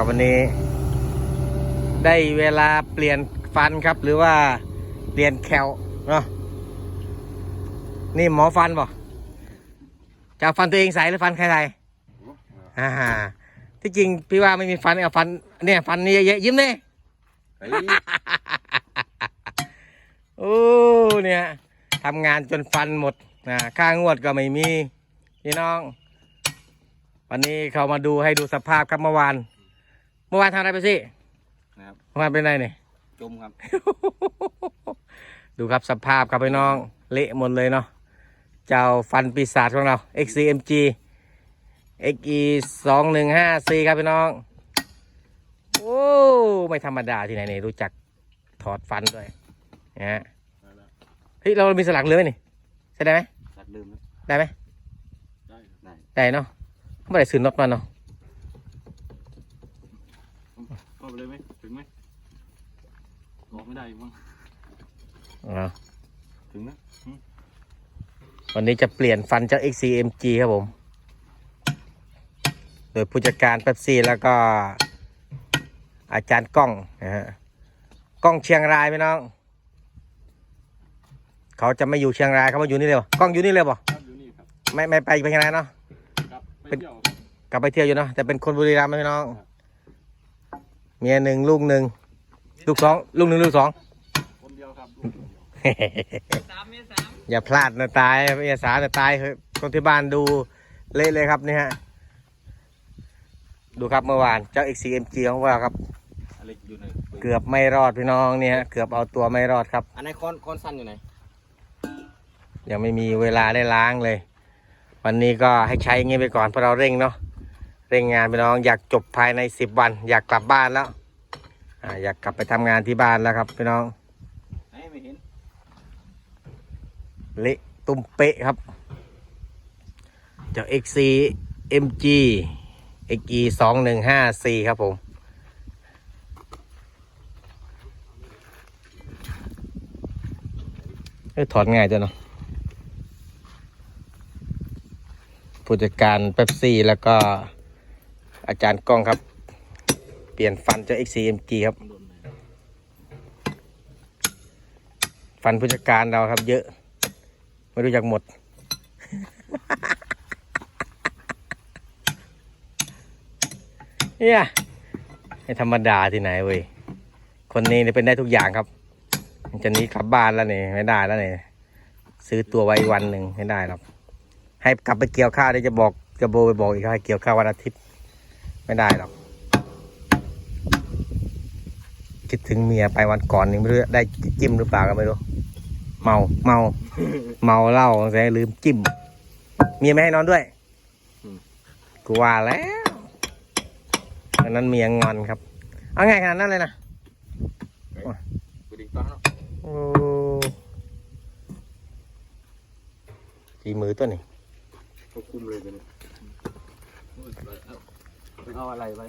ครับวันนี้ ได้เวลาเปลี่ยนฟันครับ หรือว่าเปลี่ยนแคลเนาะนี่หมอฟันบ่จะเอาฟันตัวเองใส่หรือฟันใครใส่อ่าที่จริงพี่ว่าไม่มีฟันเอาฟัน เนี่ย ฟันนี่เยอะๆยิ้มเลยเฮ้ยโอ้เนี่ยทำงานจนฟันหมดนะค่างวดก็ไม่มี พี่น้อง วันนี้เขามาดูให้ดูสภาพครับเมื่อวาน เมื่อวานทำอะไรไปสินะครับ เมื่อวานเป็นไรเนี่ย จมครับ ดูครับสภาพครับพี่น้องเละหมดเลยเนาะ เจ้าฟันปีศาจของเรา XCMG XE 2 1 5 C ครับพี่น้อง โอ้ไม่ธรรมดาที่ไหนเนี่ยรู้จักถอดฟันด้วยนะฮะเฮ้ยเรามีสลักเรือไหมนี่ใช่ได้ไหมสัตว์ลืมนะได้ไหมได้ได้ ได้เนาะไม่ได้ซื้อน็อตมาเนาะ ก็ ไปเลยไหมถึงไหมออกไม่ได้มั้งอ๋อถึงนะวันนี้จะเปลี่ยนฟันเจ้า XCMG ครับผม โดยผู้จัดการเป๊ปซี่แล้วก็อาจารย์ก้องนะฮะก้องเชียงรายพี่น้อง เขาจะไม่อยู่เชียงรายเขามาอยู่นี่เลยบ่ก้องอยู่นี่เลยบ่ครับอยู่นี่ครับไม่ไม่ไปเชียงรายเนาะกลับไปเป็นเที่ยวครับกลับไปเที่ยวอยู่เนาะแต่เป็นคนบุรีรัมย์นะพี่น้อง เมียหนึ่งลูกหนึ่งลูกสองลูกหนึ่งลูกสองคนเดียวครับสามเมษามอย่าพลาดนะตายเอยสานะตายเถอะคนที่บ้านดูเละเลยครับนี่ฮะดูครับเมื่อวานเจ้า XCMG ของเราครับอะไรอยู่ไหนเกือบไม่รอดพี่น้องเนี่ยฮะเกือบเอาตัวไม่รอดครับ อันไหนคอนคอนสั้นอยู่ไหนยังไม่มีเวลาได้ล้างเลย วันนี้ก็ให้ใช้อย่างงี้ไปก่อนเพราะเราเร่งเนาะ เร่งงานพี่น้องอยากจบภายในสิบวัน อยากกลับบ้านแล้วอ่าอยากกลับไปทำงานที่บ้านแล้วครับพี่น้องไหนไม่เห็นเละตุ้มเป๊ะครับเจ้า XC MG XE สองหนึ่งห้าสี่ครับผมเอ้ยถอดง่ายจังเนาะผู้จัดการเป๊ปซี่แล้วก็ อาจารย์กล้องครับ เปลี่ยนฟันเจ้า XCMG ครับมันโดนไหนฟันผู้จัดการเราครับเยอะ ไม่รู้จักหมด เนี่ยไม่ธรรมดาที่ไหนเว้ย คนนี้เนี่ยเป็นได้ทุกอย่างครับมันจะนี้กลับบ้านแล้วเนี่ยไม่ได้แล้วเนี่ยซื้อตัวไว้วันหนึ่งไม่ได้หรอกให้กลับไปเกี่ยวข้าวเดี๋ยวจะบอกจะโบไปบอกอีกให้เกี่ยวข้าววันอาทิตย์ ไม่ได้หรอก คิดถึงเมียไปวันก่อนนี่ไม่รู้ได้จิ้มหรือเปล่าก็ไม่รู้ เมา เมา เมาเหล้าแต่ลืมจิ้ม เมียไม่ให้นอนด้วยกูว่าแล้วอันนั้นเมียงอนครับ เอาไงขนาดนั้นเลยนะกูดิ่งต้อนเนาะโอ้จีมือตัวนี้ควบคุมเลยกัน เนี่ยโอ้ยเอาไปเอาอะไรไว้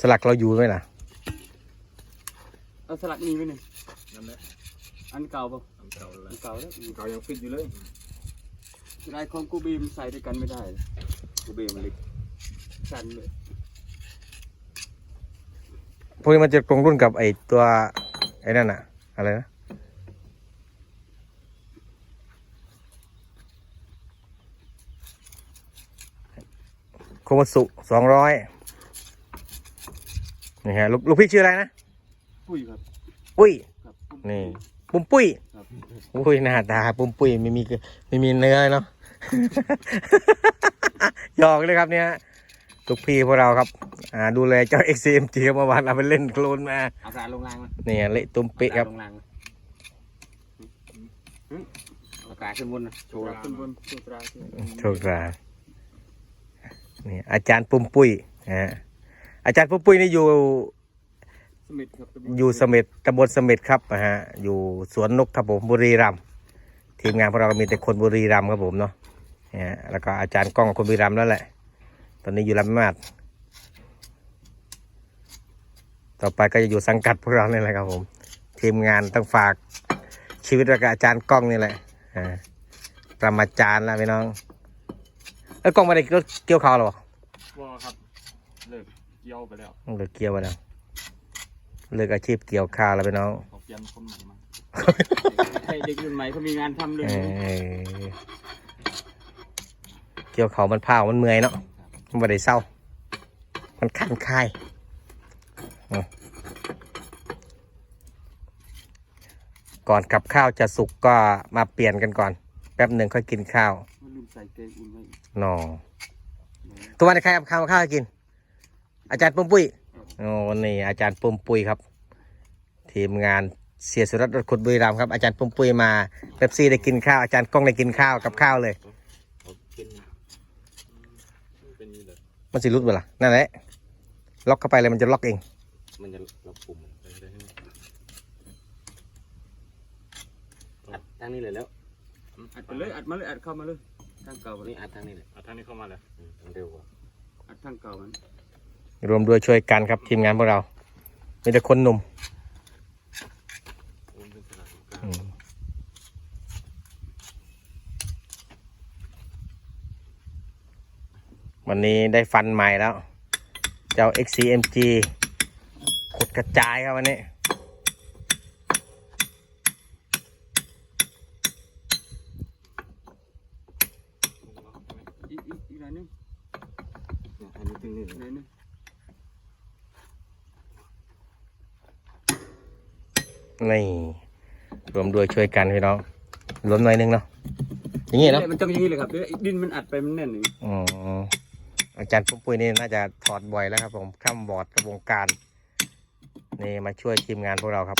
สลักเราอยู่ไหมล่ะ เอาสลักนี่ไว้หนึ่งนั่นแหละอันเก่าป่ะอันเก่าแล้วอันเก่าแล้วอันเก่ายังฟิตอยู่เลยลายของกูบีมใส่ด้วยกันไม่ได้เลยกูบีมมันเล็กชันเลยพวกนี้มันจะตรงรุ่นกับไอ้ตัวไอ้นั่นอะอะไรนะ คมาสุสองร้อยนี่ฮะลูกลูกพี่ชื่ออะไรนะ ปุ้ยครับ ปุ้ย ครับนี่ ปุ้มปุ้ยครับอุ้ยหน้าตาปุ้มปุ้ยไม่มีไม่มีเนื้อเนาะ หยอกเลยครับเนี่ยลูกพี่พวกเราครับ อ่า ดูแลเจ้า XCMG เมื่อวานเอาไปเล่นโคลนมาเอาสารลงรางมาเนี่ยเละตุ้มเป๊ะครับลงรางมาเอากาขึ้นบนนะโชว์ขึ้นบนโชว์ตราขึ้นโชคดี นี่อาจารย์ปุ้มปุ้ยนะฮะอาจารย์ปุ้มปุ้ยนี่อยู่สมิธครับตำบลอยู่เสม็ดตำบลเสม็ดครับนะฮะอยู่สวนนกครับผมบุรีรัมย์ทีมงานพวกเราก็มีแต่คนบุรีรัมย์ครับผมเนาะนะฮะแล้วก็อาจารย์กล้องคนบุรีรัมย์นั่นแหละ ตอนนี้อยู่ลำมาดต่อไปก็จะอยู่สังกัดพวกเราเนี่ยแหละครับผม ทีมงานต้องฝากชีวิตไว้กับอาจารย์กล้องนี่แหละอ่าประมาจารย์แล้วพี่น้อง เอ้ยกล้องมาได้เกี่ยวข้าวหรอว่าครับ เลิกเกี่ยวไปแล้วเลิกเกี่ยวไปแล้วเลิกอาชีพเกี่ยวข้าวแล้วพี่น้องเขาเปลี่ยนคนใหม่มาให้เด็กรุ่นใหม่เขามีงานทำเลยเออเกี่ยวเขามันพาวมันเมื่อยเนาะมันบ่ได้เศร้า มันคันคายอืมก่อนกับข้าวจะสุกก็มาเปลี่ยนกันก่อน แป๊บหนึ่งค่อยกินข้าวมันลืม ใส่เกงอุ่นไว้นอตัววันนี้ใครเอาข้าวข้าวให้กิน อาจารย์ปุ้มปุ้ยโอ้นี่อาจารย์ปุ้มปุ้ยครับ ทีมงานเสียสุรัตน์รถขุดบุรีรัมย์ครับอาจารย์ปุ้มปุ้ยมาเป๊ปซี่ได้กินข้าวอาจารย์ก้องได้กินข้าวกับข้าวเลยเขาเป็นเป็นนี่เลยมันสิรุดเวล่ะนั่นแหละล็อกเข้าไปเลยมันจะล็อกเอง มันจะเราปุ่มไปได้ไหมอัดทางนี้เลยแล้ว อัดไปเลยอัดมาเลยอัดเข้ามาเลย ทางเก่านี่อัดทางนี้เลยอัดทางนี้เข้ามาเลยเร็วกว่าอัดทางเก่ามันรวมด้วยช่วยกันครับทีมงานพวกเรา มีแต่คนหนุ่มโอนเป็นสลับกลางอืมวันนี้ได้ฟันใหม่แล้ว เจ้า XCMG ขุดกระจายครับวันนี้ อีกอีกอีก หน่อยนึงอันนี้ตึงนี่อีกหน่อยนึงนี่รวมด้วยช่วยกันพี่น้องรวมหน่อยนึงเนาะอย่างงี้เนาะมันต้องอย่างนี้เลยครับเดี๋ยวดินมันอัดไปมันแน่นอย่างนี้อ๋ออาจารย์ปุ้มปุ้ยนี่น่าจะถอดบ่อยแล้วครับผมข้ามบอร์ดกับวงการ นี่มาช่วยทีมงานพวกเราครับ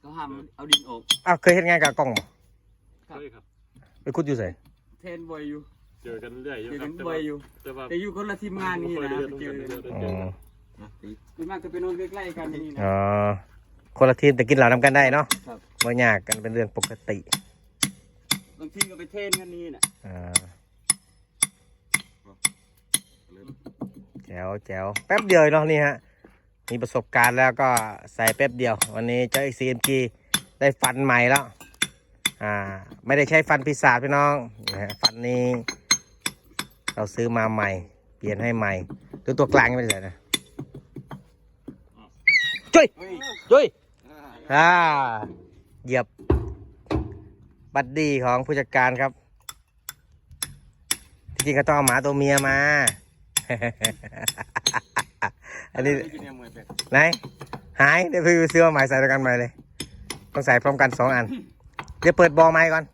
เขาห้ามเอาดินออกอ้าวเคยเห็นงานกับกล้องบ่ใช่ครับ ไปคุดอยู่ใส่เทรนบ่อยอยู่เจอกันเรื่อยอยู่เจอครักับนแต่บ่อว่ายอยู่ แต่ว่าแต่อยู่คนละทีมงานนี่นะเดืไปอนเจอเดืกัอนนเดือนอ๋อส่วนมากก็ไปนอนใกล้ๆกันนี่นะ อ๋อคนละทีมแต่กินเหล้านำกันได้เนาะครับไม่ยากกันเป็นเรื่องปกติบางทีก็ไปเทรนกันนี่น่ะอ่าแจ๋วแจ๋วแป๊บเดียวเนาะนี่ฮะมีประสบการณ์แล้วก็ใส่แป๊บเดียว วันนี้เจ้า XCMG ได้ฟันใหม่แล้ว อ่า ไม่ได้ใช้ฟันปีศาจพี่น้องนะฟันนี้ เราซื้อมาใหม่ เปลี่ยนให้ใหม่ดูตัวกลางยังไม่ได้ใส่นะจุ้ยจุ้ยอ่าเหยียบบัดดี้ของผู้จัดการครับ จริงๆก็ต้องเอาหมาตัวเมียมา อันนี้ไหนหายเดี๋ยวพี่ซื้อมาใหม่ใส่ด้วยกันใหม่เลย ต้องใส่พร้อมกันสองอัน เดี๋ยวเปิดบอไม้ก่อน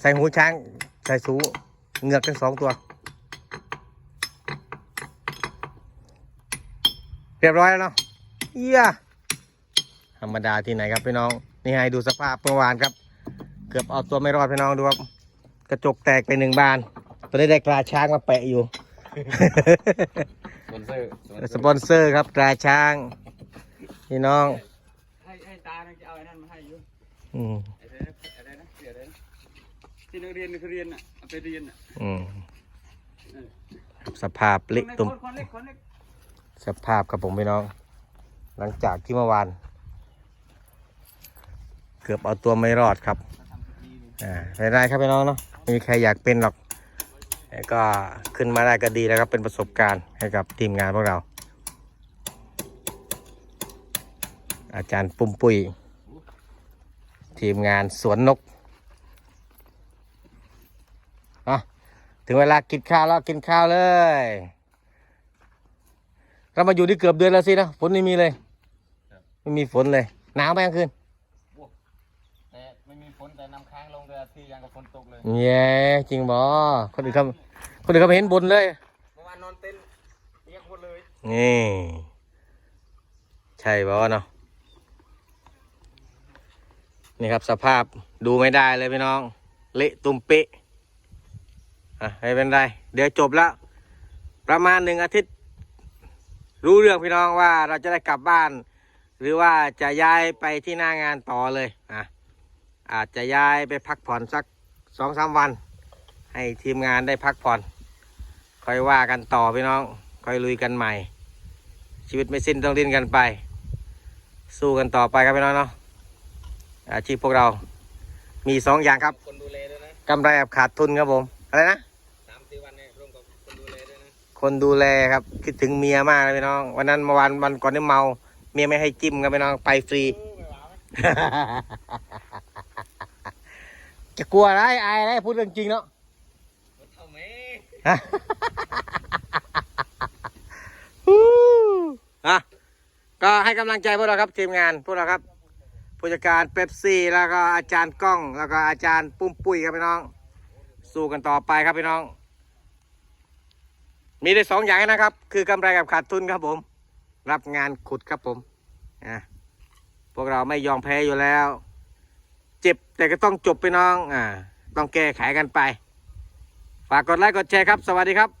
ใส่หูช้าง ใส่สูเหงือกทั้งสองตัว เรียบร้อยแล้วเนาะเยี่ยธรรมดาที่ไหนครับพี่น้อง นี่ให้ดูสภาพเมื่อวานครับ เกือบเอาตัวไม่รอดพี่น้องดูครับ กระจกแตกไปหนึ่งบานตอนนี้ได้กราช้างมาแปะอยู่ สปอนเซอร์สปอนเซอร์ครับตราช้าง พี่น้อง ให้ให้ตาเนี่ยจะเอาไอ้นั่นมาให้อยู่ อืมอะไรนะอะไรนะเสียอะไรนะที่นักเรียนนักเรียนน่ะเอาไปเรียนน่ะอืมสภาพเละตุ่มคนเล็กคนเล็กสภาพครับผมพี่น้อง หลังจากที่เมื่อวาน เกือบเอาตัวไม่รอดครับ อ่าไม่ได้ครับพี่น้องเนาะไม่มีใครอยากเป็นหรอกแต่ก็ขึ้นมาได้ก็ดีแล้วครับเป็นประสบการณ์ให้กับทีมงานพวกเรา อาจารย์ปุ้มปุ้ย ทีมงานสวนนกอะถึงเวลากินข้าวแล้วกินข้าวเลยเรามาอยู่ที่เกือบเดือนแล้วสินะฝนไม่มีเลยไม่มีฝนเลยหนาวไหมกลางคืนแต่ไม่มีฝนแต่น้ำค้างลงเรือที่ยังกับฝนตกเลยแย่จริงบอคนอื่นเขาคนอื่นเขาไม่เห็นบนเลยเมื่อวานนอนเต็นท์เรียกคนเลยนี่ใช่บอเนาะ นี่ครับสภาพดูไม่ได้เลยพี่น้อง เละตุ่มเปะอะไม่เป็นไร เดี๋ยวจบแล้ว ประมาณหนึ่งอาทิตย์ รู้เรื่องพี่น้องว่าเราจะได้กลับบ้าน หรือว่าจะย้ายไปที่หน้างานต่อเลยอะอาจจะย้ายไปพักผ่อนสักสองสามวัน ให้ทีมงานได้พักผ่อน ค่อยว่ากันต่อพี่น้อง ค่อยลุยกันใหม่ ชีวิตไม่สิ้นต้องดิ้นกันไป สู้กันต่อไปครับพี่น้องเนาะ อาชีพพวกเรา มีสองอย่างครับ คนดูแลด้วยนะกำไรกับขาดทุนครับผม อะไรนะสามสี่วันเนี่ยร่วมกับคนดูแลด้วยนะ คนดูแลครับ คิดถึงเมียมากเลยพี่น้อง วันนั้นเมื่อวานวันก่อนที่เมา เมียไม่ให้จิ้มครับพี่น้อง ไปฟรี จะกลัวอะไรอายอะไรพูดเรื่องจริงเนาะรถเท่าไหมอะก็ให้กำลังใจพวกเราครับทีมงานพวกเราครับ ผู้จัดการเป๊ปซี่แล้วก็อาจารย์ก้อง แล้วก็อาจารย์ปุ้มปุ้ยครับพี่น้อง สู้กันต่อไปครับพี่น้อง มีได้สองอย่างนะครับ คือกำไรกับขาดทุนครับผม รับงานขุดครับผมอะพวกเราไม่ยอมแพ้อยู่แล้ว เจ็บแต่ก็ต้องจบไปน้องอ่าต้องแก้ไขกันไป ฝากกดไลค์กดแชร์ครับ สวัสดีครับ